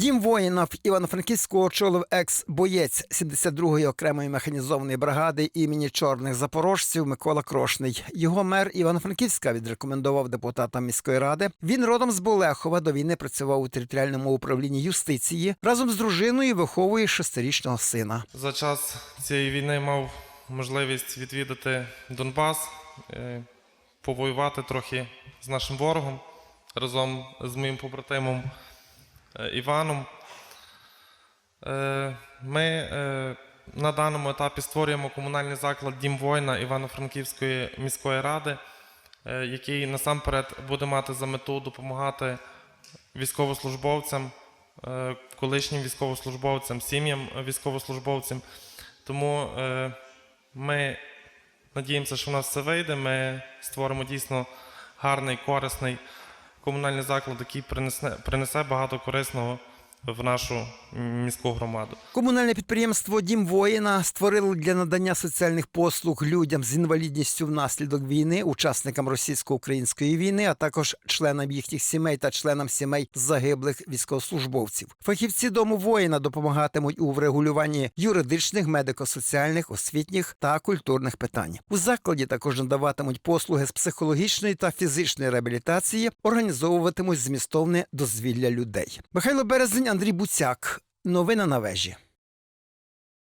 Дім воїна в Івано-Франківську очолив екс-боєць 72-ї окремої механізованої бригади імені чорних запорожців Микола Крошний. Його мер Івано-Франківська відрекомендував депутатам міської ради. Він родом з Болехова до війни працював у територіальному управлінні юстиції. Разом з дружиною виховує шестирічного сина. За час цієї війни мав можливість відвідати Донбас, е, повоювати трохи з нашим ворогом разом з моїм побратимом Іваном. Е, Ми е, на даному етапі створюємо комунальний заклад Дім воїна Івано-Франківської міської ради, е, який насамперед буде мати за мету допомагати військовослужбовцям, е, колишнім військовослужбовцям, сім'ям військовослужбовцям. Тому е, ми надіємося, що в нас все вийде. Ми створимо дійсно гарний, корисний комунальний заклад, який принесе, принесе багато корисного в нашу міську громаду. Комунальне підприємство Дім воїна створило для надання соціальних послуг людям з інвалідністю внаслідок війни, учасникам російсько-української війни, а також членам їхніх сімей та членам сімей загиблих військовослужбовців. Фахівці дому воїна допомагатимуть у врегулюванні юридичних, медико-соціальних, освітніх та культурних питань. У закладі також надаватимуть послуги з психологічної та фізичної реабілітації, організовуватимуть змістовне дозвілля людей. Михайло Березень, Андрій Буцяк. Новина на вежі.